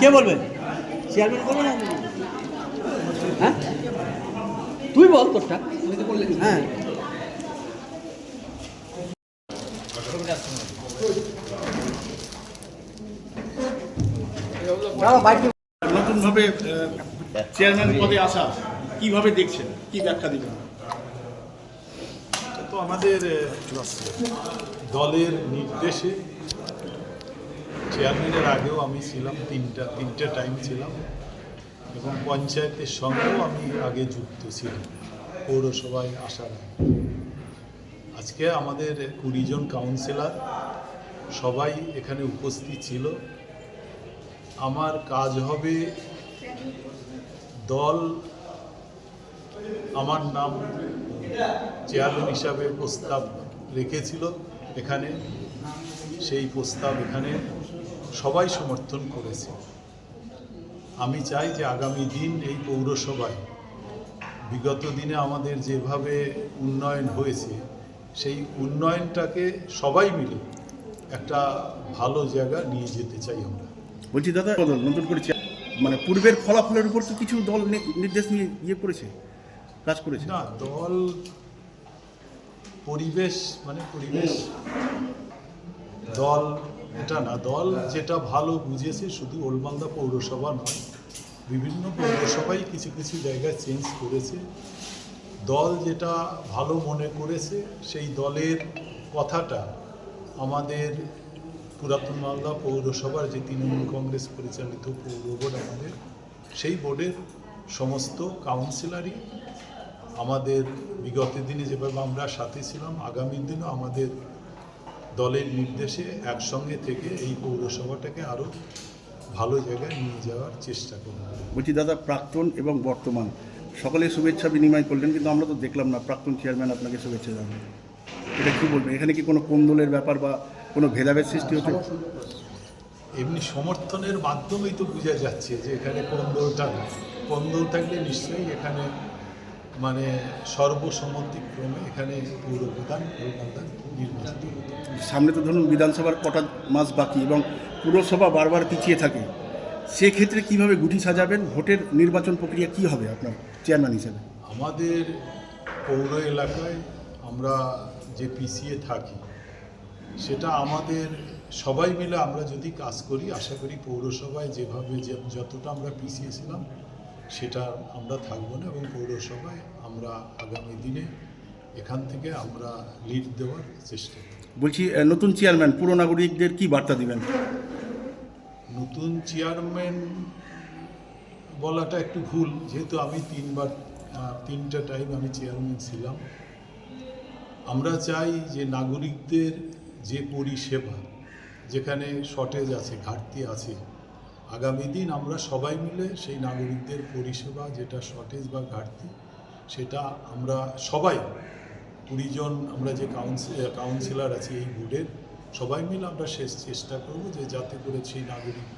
কে বলবে? চেয়ারম্যান না? হ্যাঁ? তুই বল তোরটা। হ্যাঁ। নতুনভাবে চেয়ারম্যান পদে আসা, কীভাবে দেখছেন? কি ব্যাখ্যা দিবেন? তো আমাদের দলের নির্দেশে চেয়ারম্যানের আগেও আমি ছিলাম, তিনটা, তিনটে টাইম ছিলাম এবং পঞ্চায়েতের সঙ্গেও আমি আগে যুক্ত ছিলাম, পৌরসভায় আসার আজকে আমাদের কুড়ি জন কাউন্সিলর সবাই এখানে উপস্থিত ছিল। আমার কাজ হবে দল, আমার নাম চেয়ারম্যান হিসাবে প্রস্তাব রেখেছিল এখানে। সেই প্রস্তাব এখানে সবাই সমর্থন করেছে। আমি চাই যে আগামী দিন এই পৌরসভায়, বিগত দিনে আমাদের যেভাবে উন্নয়ন হয়েছে, সেই উন্নয়নটাকে সবাই মিলে একটা ভালো জায়গা নিয়ে যেতে চাই আমরা। বলছি, দাদা, নতুন করে মানে পূর্বের ফলাফলের উপর তো কিছু দল নির্দেশ নিয়ে ইয়ে করেছে। কাজ করেছে না, দল, পরিবেশ মানে পরিবেশ। দল, এটা না, দল যেটা ভালো বুঝেছে শুধু ওলমালদা পৌরসভা নয়, বিভিন্ন পৌরসভায় কিছু কিছু জায়গায় চেঞ্জ করেছে। দল যেটা ভালো মনে করেছে, সেই দলের কথাটা আমাদের পুরাতন মালদা পৌরসভার যে তৃণমূল কংগ্রেস পরিচালিত পৌর বোর্ড আমাদের, সেই বোর্ডের সমস্ত কাউন্সিলরই আমাদের বিগত দিনে যেভাবে আমরা সাথে ছিলাম আগামী দিনও আমাদের দলের নির্দেশে একসঙ্গে থেকে এই পৌরসভাটাকে আরও ভালো জায়গায় নিয়ে যাওয়ার চেষ্টা করব। বলছি দাদা প্রাক্তন এবং বর্তমান সকলে শুভেচ্ছা বিনিময় করলেন কিন্তু আমরা তো দেখলাম না প্রাক্তন চেয়ারম্যান আপনাকে শুভেচ্ছা জানালেন এটা কী বলবেন? এখানে কি কোনো কোন্দলের ব্যাপার বা কোনো ভেদাভেদ সৃষ্টি হতে এমনি সমর্থনের মাধ্যমেই তো বোঝা যাচ্ছে যে এখানে কন্দল থাকলে নিশ্চয়ই এখানে মানে সর্বসম্মতিক্রমে এখানে পৌরপ্রধান নির্বাচিত সামনে তো ধরুন বিধানসভার কটা মাস বাকি এবং পুরসভা বারবার পিছিয়ে থাকে সেক্ষেত্রে কীভাবে গুটি সাজাবেন? ভোটের নির্বাচন প্রক্রিয়া কি হবে আপনার চেয়ারম্যান হিসেবে? আমাদের পৌর এলাকায় আমরা যে পিছিয়ে থাকি সেটা আমাদের সবাই মিলে আমরা যদি কাজ করি আশা করি পৌরসভায় যেভাবে যে- যতটা আমরা পিছিয়ে ছিলাম সেটা আমরা থাকব না এবং পৌরসভায় আমরা আগামী দিনে এখান থেকে আমরা লিড দেওয়ার চেষ্টা করব। বলছি নতুন চেয়ারম্যান পুরো নাগরিকদের কি বার্তা দিবেন? নতুন চেয়ারম্যান বলাটা একটু ভুল যেহেতু আমি তিনবার তিনটা টাইম আমি চেয়ারম্যান ছিলাম। আমরা চাই যে নাগরিকদের যে পরিষেবা যেখানে শর্টেজ আছে ঘাটতি আছে আগামী দিন আমরা সবাই মিলে সেই নাগরিকদের পরিষেবা যেটা শর্টেজ বা ঘাটতি সেটা আমরা সবাই কুড়িজন আমরা যে কাউন্সিল কাউন্সিলর আছি এই বোর্ডের সবাই মিলে আমরা শেষ চেষ্টা করব যে যাতে করে সেই নাগরিক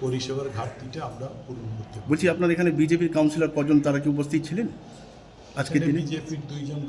পরিষেবার ঘাটতিটা আমরা পূরণ করতে বলছি আপনার এখানে বিজেপির কাউন্সিলর কজন? তারা কি উপস্থিত ছিলেন? আজকের দিনে? বিজেপির দুইজন